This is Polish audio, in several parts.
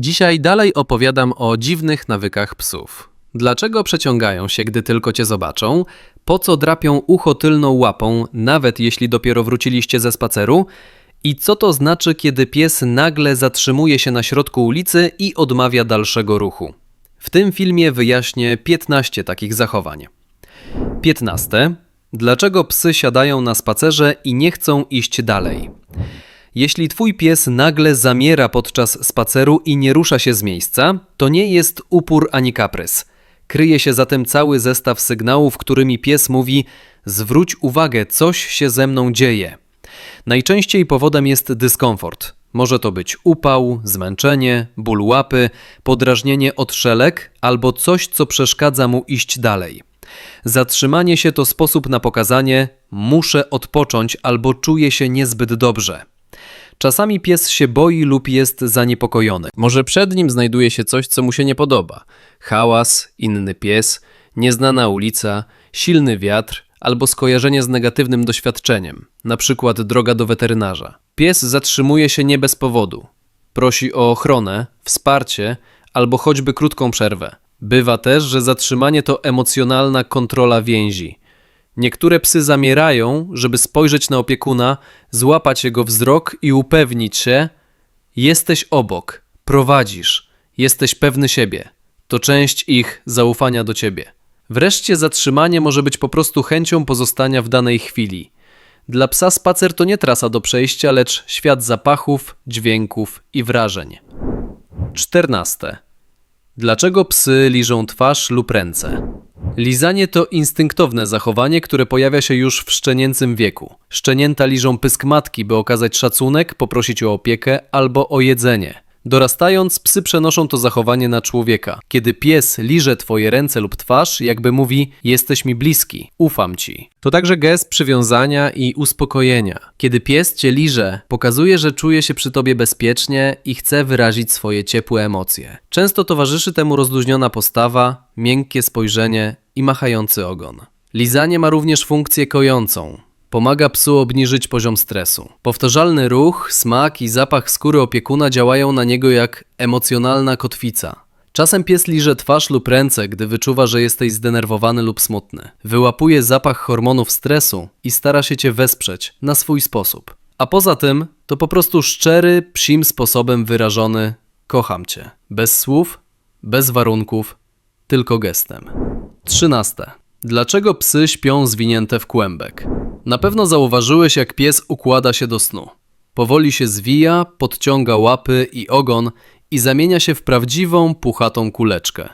Dzisiaj dalej opowiadam o dziwnych nawykach psów. Dlaczego przeciągają się, gdy tylko cię zobaczą? Po co drapią ucho tylną łapą, nawet jeśli dopiero wróciliście ze spaceru? I co to znaczy, kiedy pies nagle zatrzymuje się na środku ulicy i odmawia dalszego ruchu? W tym filmie wyjaśnię 15 takich zachowań. 15. Dlaczego psy siadają na spacerze i nie chcą iść dalej? Jeśli twój pies nagle zamiera podczas spaceru i nie rusza się z miejsca, to nie jest upór ani kaprys. Kryje się za tym cały zestaw sygnałów, którymi pies mówi: Zwróć uwagę, coś się ze mną dzieje. Najczęściej powodem jest dyskomfort. Może to być upał, zmęczenie, ból łapy, podrażnienie od szelek albo coś, co przeszkadza mu iść dalej. Zatrzymanie się to sposób na pokazanie: muszę odpocząć albo czuję się niezbyt dobrze. Czasami pies się boi lub jest zaniepokojony. Może przed nim znajduje się coś, co mu się nie podoba. Hałas, inny pies, nieznana ulica, silny wiatr albo skojarzenie z negatywnym doświadczeniem, na przykład droga do weterynarza. Pies zatrzymuje się nie bez powodu. Prosi o ochronę, wsparcie albo choćby krótką przerwę. Bywa też, że zatrzymanie to emocjonalna kontrola więzi. Niektóre psy zamierają, żeby spojrzeć na opiekuna, złapać jego wzrok i upewnić się: jesteś obok, prowadzisz, jesteś pewny siebie. To część ich zaufania do ciebie. Wreszcie zatrzymanie może być po prostu chęcią pozostania w danej chwili. Dla psa spacer to nie trasa do przejścia, lecz świat zapachów, dźwięków i wrażeń. 14. Dlaczego psy liżą twarz lub ręce? Lizanie to instynktowne zachowanie, które pojawia się już w szczenięcym wieku. Szczenięta liżą pysk matki, by okazać szacunek, poprosić o opiekę albo o jedzenie. Dorastając, psy przenoszą to zachowanie na człowieka. Kiedy pies liże twoje ręce lub twarz, jakby mówi: Jesteś mi bliski, ufam ci. To także gest przywiązania i uspokojenia. Kiedy pies cię liże, pokazuje, że czuje się przy tobie bezpiecznie i chce wyrazić swoje ciepłe emocje. Często towarzyszy temu rozluźniona postawa, miękkie spojrzenie i machający ogon. Lizanie ma również funkcję kojącą. Pomaga psu obniżyć poziom stresu. Powtarzalny ruch, smak i zapach skóry opiekuna działają na niego jak emocjonalna kotwica. Czasem pies liże twarz lub ręce, gdy wyczuwa, że jesteś zdenerwowany lub smutny. Wyłapuje zapach hormonów stresu i stara się cię wesprzeć na swój sposób. A poza tym, to po prostu szczery, psim sposobem wyrażony kocham cię. Bez słów, bez warunków, tylko gestem. 13. Dlaczego psy śpią zwinięte w kłębek? Na pewno zauważyłeś, jak pies układa się do snu. Powoli się zwija, podciąga łapy i ogon i zamienia się w prawdziwą, puchatą kuleczkę.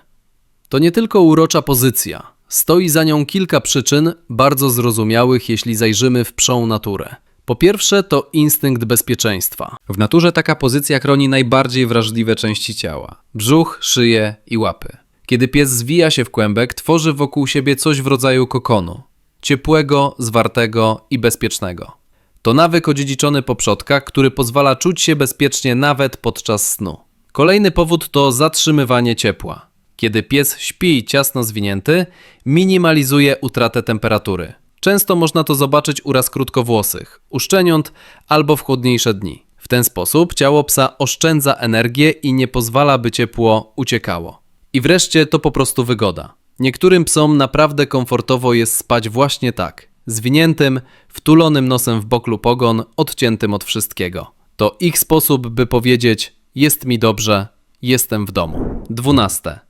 To nie tylko urocza pozycja. Stoi za nią kilka przyczyn, bardzo zrozumiałych, jeśli zajrzymy w przą naturę. Po pierwsze, to instynkt bezpieczeństwa. W naturze taka pozycja chroni najbardziej wrażliwe części ciała: brzuch, szyję i łapy. Kiedy pies zwija się w kłębek, tworzy wokół siebie coś w rodzaju kokonu ciepłego, zwartego i bezpiecznego. To nawyk odziedziczony po przodkach, który pozwala czuć się bezpiecznie nawet podczas snu. Kolejny powód to zatrzymywanie ciepła. Kiedy pies śpi ciasno zwinięty, minimalizuje utratę temperatury. Często można to zobaczyć u raz krótkowłosych, u szczeniąt albo w chłodniejsze dni. W ten sposób ciało psa oszczędza energię i nie pozwala, by ciepło uciekało. I wreszcie to po prostu wygoda. Niektórym psom naprawdę komfortowo jest spać właśnie tak, zwiniętym, wtulonym nosem w bok lub ogon, odciętym od wszystkiego. To ich sposób, by powiedzieć: Jest mi dobrze, jestem w domu. 12.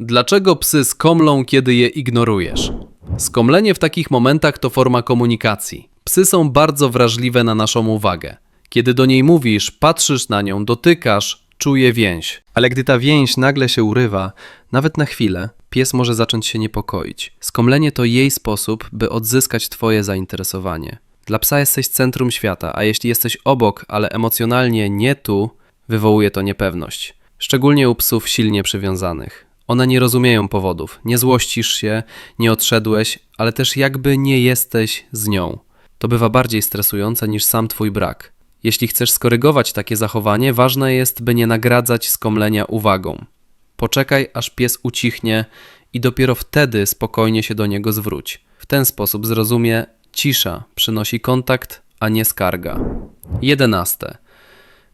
Dlaczego psy skomlą, kiedy je ignorujesz? Skomlenie w takich momentach to forma komunikacji. Psy są bardzo wrażliwe na naszą uwagę. Kiedy do niej mówisz, patrzysz na nią, dotykasz, czuje więź. Ale gdy ta więź nagle się urywa, nawet na chwilę, pies może zacząć się niepokoić. Skomlenie to jej sposób, by odzyskać Twoje zainteresowanie. Dla psa jesteś centrum świata, a jeśli jesteś obok, ale emocjonalnie nie tu, wywołuje to niepewność. Szczególnie u psów silnie przywiązanych. One nie rozumieją powodów. Nie złościsz się, nie odszedłeś, ale też jakby nie jesteś z nią. To bywa bardziej stresujące niż sam Twój brak. Jeśli chcesz skorygować takie zachowanie, ważne jest, by nie nagradzać skomlenia uwagą. Poczekaj, aż pies ucichnie i dopiero wtedy spokojnie się do niego zwróć. W ten sposób zrozumie, cisza przynosi kontakt, a nie skarga. 11.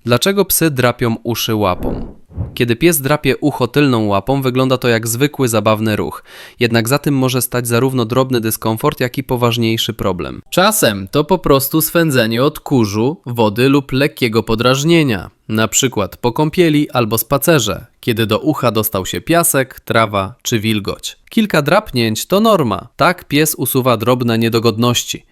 Dlaczego psy drapią uszy łapą? Kiedy pies drapie ucho tylną łapą, wygląda to jak zwykły, zabawny ruch. Jednak za tym może stać zarówno drobny dyskomfort, jak i poważniejszy problem. Czasem to po prostu swędzenie od kurzu, wody lub lekkiego podrażnienia. Na przykład po kąpieli albo spacerze, kiedy do ucha dostał się piasek, trawa czy wilgoć. Kilka drapnięć to norma. Tak pies usuwa drobne niedogodności.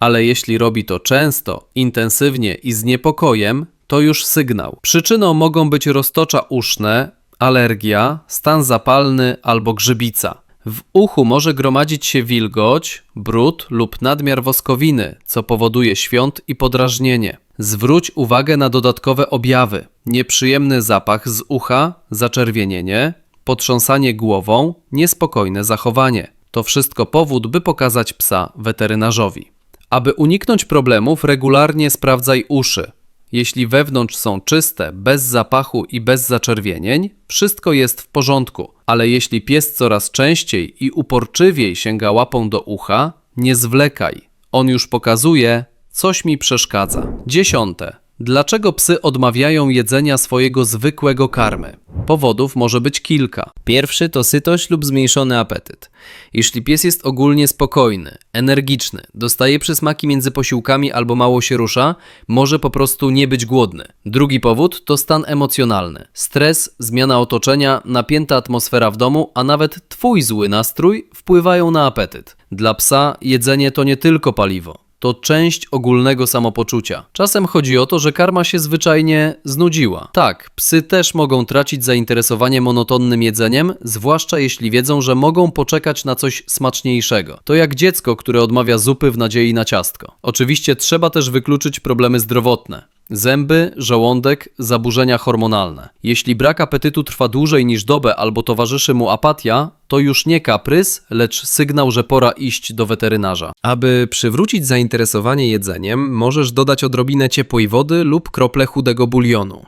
Ale jeśli robi to często, intensywnie i z niepokojem, to już sygnał. Przyczyną mogą być roztocza uszne, alergia, stan zapalny albo grzybica. W uchu może gromadzić się wilgoć, brud lub nadmiar woskowiny, co powoduje świąt i podrażnienie. Zwróć uwagę na dodatkowe objawy: nieprzyjemny zapach z ucha, zaczerwienienie, potrząsanie głową, niespokojne zachowanie. To wszystko powód, by pokazać psa weterynarzowi. Aby uniknąć problemów, regularnie sprawdzaj uszy. Jeśli wewnątrz są czyste, bez zapachu i bez zaczerwienień, wszystko jest w porządku, ale jeśli pies coraz częściej i uporczywiej sięga łapą do ucha, nie zwlekaj. On już pokazuje, coś mi przeszkadza. Dziesiąte. Dlaczego psy odmawiają jedzenia swojego zwykłego karmy? Powodów może być kilka. Pierwszy to sytość lub zmniejszony apetyt. Jeśli pies jest ogólnie spokojny, energiczny, dostaje przysmaki między posiłkami albo mało się rusza, może po prostu nie być głodny. Drugi powód to stan emocjonalny. Stres, zmiana otoczenia, napięta atmosfera w domu, a nawet twój zły nastrój wpływają na apetyt. Dla psa jedzenie to nie tylko paliwo to część ogólnego samopoczucia. Czasem chodzi o to, że karma się zwyczajnie znudziła. Tak, psy też mogą tracić zainteresowanie monotonnym jedzeniem, zwłaszcza jeśli wiedzą, że mogą poczekać na coś smaczniejszego. To jak dziecko, które odmawia zupy w nadziei na ciastko. Oczywiście trzeba też wykluczyć problemy zdrowotne. Zęby, żołądek, zaburzenia hormonalne. Jeśli brak apetytu trwa dłużej niż dobę albo towarzyszy mu apatia, to już nie kaprys, lecz sygnał, że pora iść do weterynarza. Aby przywrócić zainteresowanie jedzeniem, możesz dodać odrobinę ciepłej wody lub krople chudego bulionu.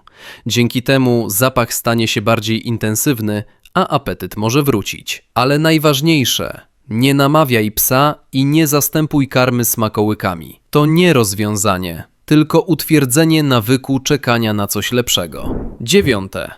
Dzięki temu zapach stanie się bardziej intensywny, a apetyt może wrócić. Ale najważniejsze, nie namawiaj psa i nie zastępuj karmy smakołykami. To nie rozwiązanie tylko utwierdzenie nawyku czekania na coś lepszego. Dziewiąte.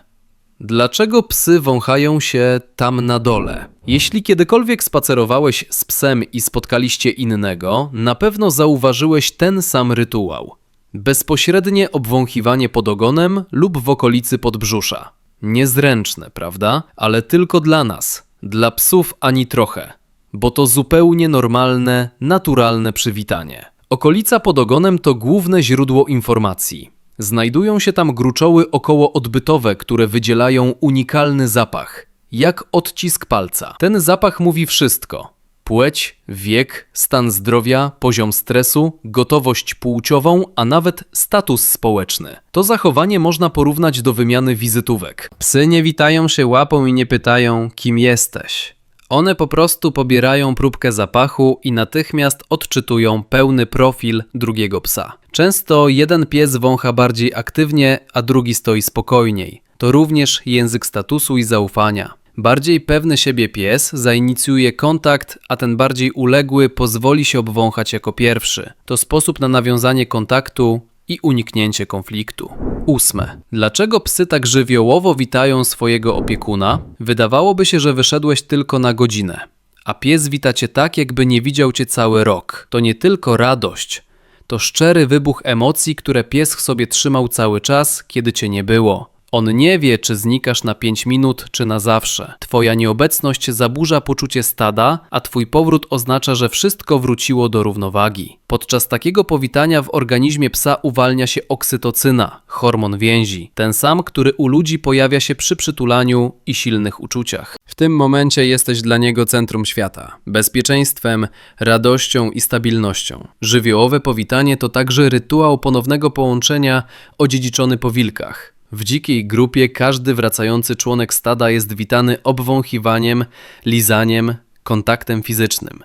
Dlaczego psy wąchają się tam na dole? Jeśli kiedykolwiek spacerowałeś z psem i spotkaliście innego, na pewno zauważyłeś ten sam rytuał. Bezpośrednie obwąchiwanie pod ogonem lub w okolicy podbrzusza. Niezręczne, prawda? Ale tylko dla nas. Dla psów ani trochę. Bo to zupełnie normalne, naturalne przywitanie. Okolica pod ogonem to główne źródło informacji. Znajdują się tam gruczoły okołoodbytowe, które wydzielają unikalny zapach, jak odcisk palca. Ten zapach mówi wszystko: płeć, wiek, stan zdrowia, poziom stresu, gotowość płciową, a nawet status społeczny. To zachowanie można porównać do wymiany wizytówek. Psy nie witają się łapą i nie pytają, kim jesteś. One po prostu pobierają próbkę zapachu i natychmiast odczytują pełny profil drugiego psa. Często jeden pies wącha bardziej aktywnie, a drugi stoi spokojniej. To również język statusu i zaufania. Bardziej pewny siebie pies zainicjuje kontakt, a ten bardziej uległy pozwoli się obwąchać jako pierwszy. To sposób na nawiązanie kontaktu i uniknięcie konfliktu. Ósme. Dlaczego psy tak żywiołowo witają swojego opiekuna? Wydawałoby się, że wyszedłeś tylko na godzinę, a pies wita cię tak, jakby nie widział cię cały rok. To nie tylko radość, to szczery wybuch emocji, które pies w sobie trzymał cały czas, kiedy cię nie było. On nie wie, czy znikasz na 5 minut, czy na zawsze. Twoja nieobecność zaburza poczucie stada, a twój powrót oznacza, że wszystko wróciło do równowagi. Podczas takiego powitania w organizmie psa uwalnia się oksytocyna, hormon więzi, ten sam, który u ludzi pojawia się przy przytulaniu i silnych uczuciach. W tym momencie jesteś dla niego centrum świata, bezpieczeństwem, radością i stabilnością. Żywiołowe powitanie to także rytuał ponownego połączenia odziedziczony po wilkach. W dzikiej grupie każdy wracający członek stada jest witany obwąchiwaniem, lizaniem, kontaktem fizycznym.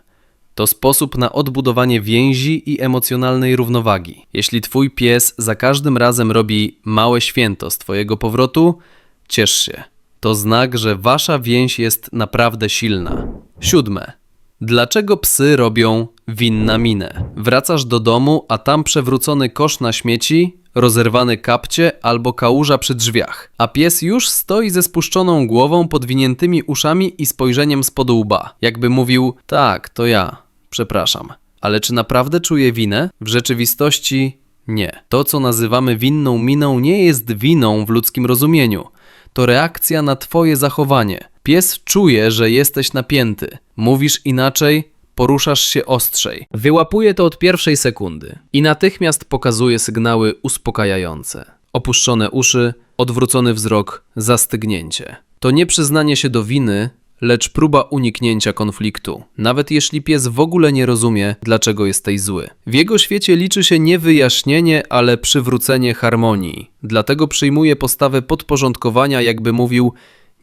To sposób na odbudowanie więzi i emocjonalnej równowagi. Jeśli twój pies za każdym razem robi małe święto z twojego powrotu, ciesz się. To znak, że wasza więź jest naprawdę silna. Siódme. Dlaczego psy robią winna minę? Wracasz do domu, a tam przewrócony kosz na śmieci, rozerwane kapcie albo kałuża przy drzwiach, a pies już stoi ze spuszczoną głową, podwiniętymi uszami i spojrzeniem spod łba, jakby mówił: Tak, to ja, przepraszam. Ale czy naprawdę czuje winę? W rzeczywistości nie. To, co nazywamy winną miną, nie jest winą w ludzkim rozumieniu. To reakcja na Twoje zachowanie. Pies czuje, że jesteś napięty. Mówisz inaczej, poruszasz się ostrzej. Wyłapuje to od pierwszej sekundy i natychmiast pokazuje sygnały uspokajające. Opuszczone uszy, odwrócony wzrok, zastygnięcie. To nie przyznanie się do winy, lecz próba uniknięcia konfliktu, nawet jeśli pies w ogóle nie rozumie, dlaczego jesteś zły. W jego świecie liczy się nie wyjaśnienie, ale przywrócenie harmonii. Dlatego przyjmuje postawę podporządkowania, jakby mówił: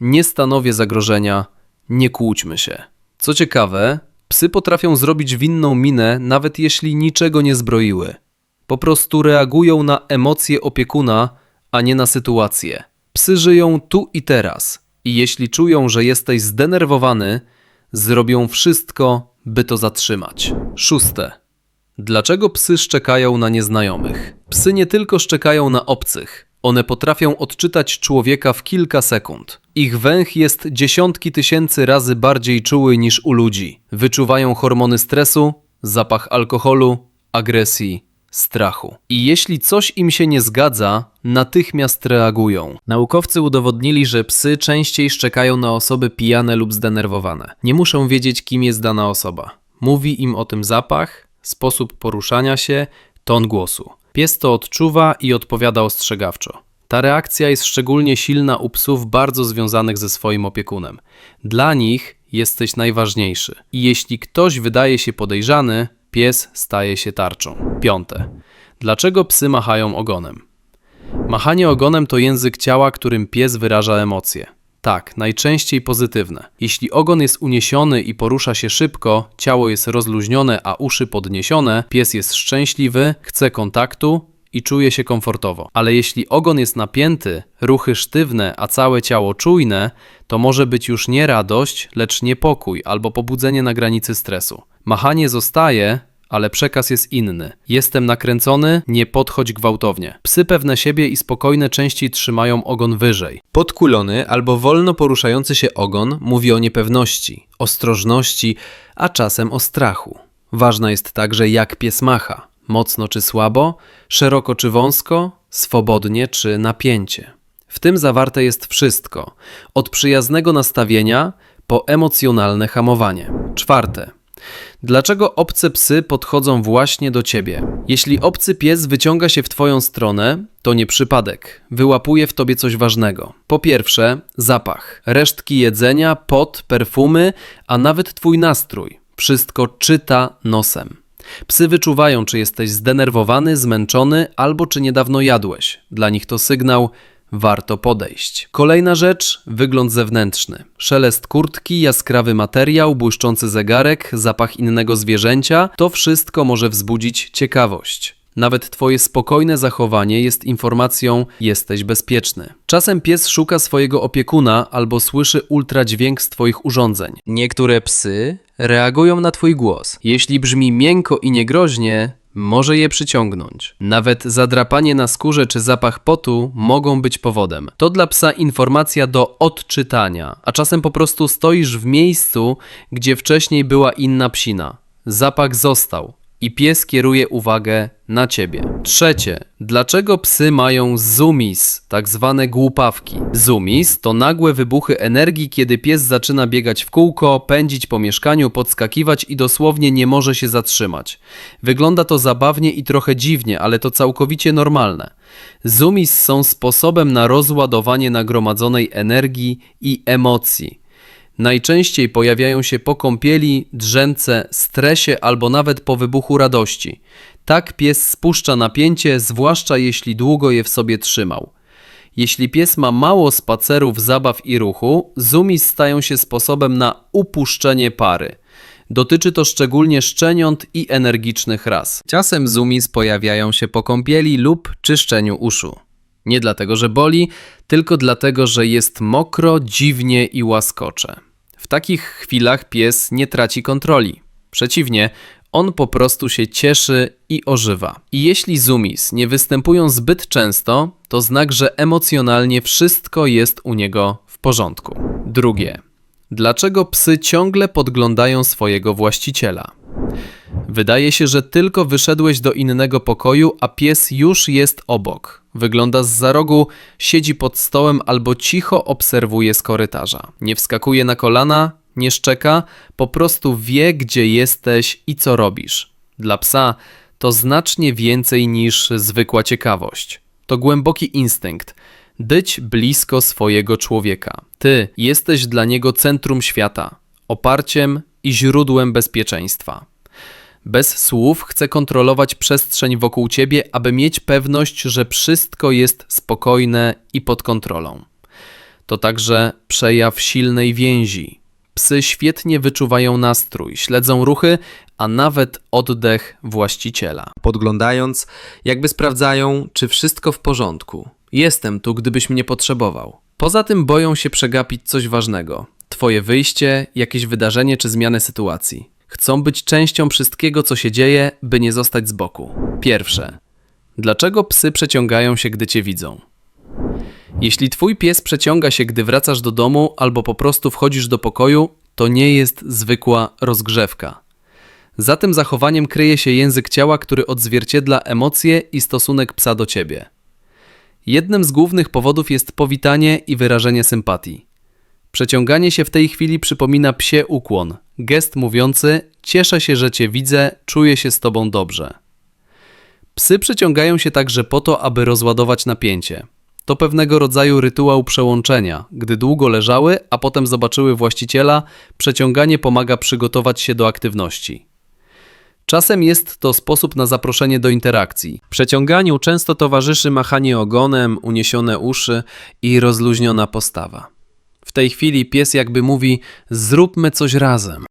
Nie stanowię zagrożenia, nie kłóćmy się. Co ciekawe, psy potrafią zrobić winną minę, nawet jeśli niczego nie zbroiły. Po prostu reagują na emocje opiekuna, a nie na sytuację. Psy żyją tu i teraz i jeśli czują, że jesteś zdenerwowany, zrobią wszystko, by to zatrzymać. Szóste. Dlaczego psy szczekają na nieznajomych? Psy nie tylko szczekają na obcych. One potrafią odczytać człowieka w kilka sekund. Ich węch jest dziesiątki tysięcy razy bardziej czuły niż u ludzi. Wyczuwają hormony stresu, zapach alkoholu, agresji, strachu. I jeśli coś im się nie zgadza, natychmiast reagują. Naukowcy udowodnili, że psy częściej szczekają na osoby pijane lub zdenerwowane. Nie muszą wiedzieć, kim jest dana osoba. Mówi im o tym zapach, sposób poruszania się, ton głosu. Pies to odczuwa i odpowiada ostrzegawczo. Ta reakcja jest szczególnie silna u psów bardzo związanych ze swoim opiekunem. Dla nich jesteś najważniejszy. I jeśli ktoś wydaje się podejrzany, pies staje się tarczą. Piąte. Dlaczego psy machają ogonem? Machanie ogonem to język ciała, którym pies wyraża emocje. Tak, najczęściej pozytywne. Jeśli ogon jest uniesiony i porusza się szybko, ciało jest rozluźnione, a uszy podniesione, pies jest szczęśliwy, chce kontaktu i czuje się komfortowo. Ale jeśli ogon jest napięty, ruchy sztywne, a całe ciało czujne, to może być już nie radość, lecz niepokój albo pobudzenie na granicy stresu. Machanie zostaje, ale przekaz jest inny. Jestem nakręcony, nie podchodź gwałtownie. Psy pewne siebie i spokojne częściej trzymają ogon wyżej. Podkulony albo wolno poruszający się ogon mówi o niepewności, ostrożności, a czasem o strachu. Ważna jest także jak pies macha. Mocno czy słabo, szeroko czy wąsko, swobodnie czy napięcie. W tym zawarte jest wszystko, od przyjaznego nastawienia po emocjonalne hamowanie. Czwarte. Dlaczego obce psy podchodzą właśnie do ciebie? Jeśli obcy pies wyciąga się w twoją stronę, to nie przypadek. Wyłapuje w tobie coś ważnego. Po pierwsze, zapach, resztki jedzenia, pot, perfumy, a nawet twój nastrój. Wszystko czyta nosem. Psy wyczuwają, czy jesteś zdenerwowany, zmęczony albo czy niedawno jadłeś. Dla nich to sygnał, warto podejść. Kolejna rzecz, wygląd zewnętrzny. Szelest kurtki, jaskrawy materiał, błyszczący zegarek, zapach innego zwierzęcia to wszystko może wzbudzić ciekawość. Nawet Twoje spokojne zachowanie jest informacją: jesteś bezpieczny. Czasem pies szuka swojego opiekuna albo słyszy ultradźwięk z Twoich urządzeń. Niektóre psy reagują na Twój głos. Jeśli brzmi miękko i niegroźnie, może je przyciągnąć. Nawet zadrapanie na skórze czy zapach potu mogą być powodem. To dla psa informacja do odczytania, a czasem po prostu stoisz w miejscu, gdzie wcześniej była inna psina. Zapach został i pies kieruje uwagę na ciebie. Trzecie, dlaczego psy mają zoomis, tak zwane głupawki? Zoomis to nagłe wybuchy energii, kiedy pies zaczyna biegać w kółko, pędzić po mieszkaniu, podskakiwać i dosłownie nie może się zatrzymać. Wygląda to zabawnie i trochę dziwnie, ale to całkowicie normalne. Zoomis są sposobem na rozładowanie nagromadzonej energii i emocji. Najczęściej pojawiają się po kąpieli, drzemce, stresie albo nawet po wybuchu radości. Tak pies spuszcza napięcie, zwłaszcza jeśli długo je w sobie trzymał. Jeśli pies ma mało spacerów, zabaw i ruchu, zoomis stają się sposobem na upuszczenie pary. Dotyczy to szczególnie szczeniąt i energicznych ras. Czasem zoomis pojawiają się po kąpieli lub czyszczeniu uszu. Nie dlatego, że boli, tylko dlatego, że jest mokro, dziwnie i łaskocze. W takich chwilach pies nie traci kontroli. Przeciwnie, On po prostu się cieszy i ożywa. I jeśli zoomies nie występują zbyt często, to znak, że emocjonalnie wszystko jest u niego w porządku. Drugie. Dlaczego psy ciągle podglądają swojego właściciela? Wydaje się, że tylko wyszedłeś do innego pokoju, a pies już jest obok. Wygląda z za rogu, siedzi pod stołem albo cicho obserwuje z korytarza. Nie wskakuje na kolana, nie szczeka, po prostu wie, gdzie jesteś i co robisz. Dla psa to znacznie więcej niż zwykła ciekawość. To głęboki instynkt. Być blisko swojego człowieka. Ty jesteś dla niego centrum świata, oparciem i źródłem bezpieczeństwa. Bez słów chce kontrolować przestrzeń wokół ciebie, aby mieć pewność, że wszystko jest spokojne i pod kontrolą. To także przejaw silnej więzi. Psy świetnie wyczuwają nastrój, śledzą ruchy, a nawet oddech właściciela. Podglądając, jakby sprawdzają, czy wszystko w porządku. Jestem tu, gdybyś mnie potrzebował. Poza tym boją się przegapić coś ważnego. Twoje wyjście, jakieś wydarzenie czy zmianę sytuacji. Chcą być częścią wszystkiego, co się dzieje, by nie zostać z boku. Pierwsze. Dlaczego psy przeciągają się, gdy cię widzą? Jeśli twój pies przeciąga się, gdy wracasz do domu albo po prostu wchodzisz do pokoju, to nie jest zwykła rozgrzewka. Za tym zachowaniem kryje się język ciała, który odzwierciedla emocje i stosunek psa do ciebie. Jednym z głównych powodów jest powitanie i wyrażenie sympatii. Przeciąganie się w tej chwili przypomina psie ukłon, gest mówiący: Cieszę się, że cię widzę, czuję się z tobą dobrze. Psy przeciągają się także po to, aby rozładować napięcie. To pewnego rodzaju rytuał przełączenia. Gdy długo leżały, a potem zobaczyły właściciela, przeciąganie pomaga przygotować się do aktywności. Czasem jest to sposób na zaproszenie do interakcji. Przeciąganiu często towarzyszy machanie ogonem, uniesione uszy i rozluźniona postawa. W tej chwili pies jakby mówi: Zróbmy coś razem.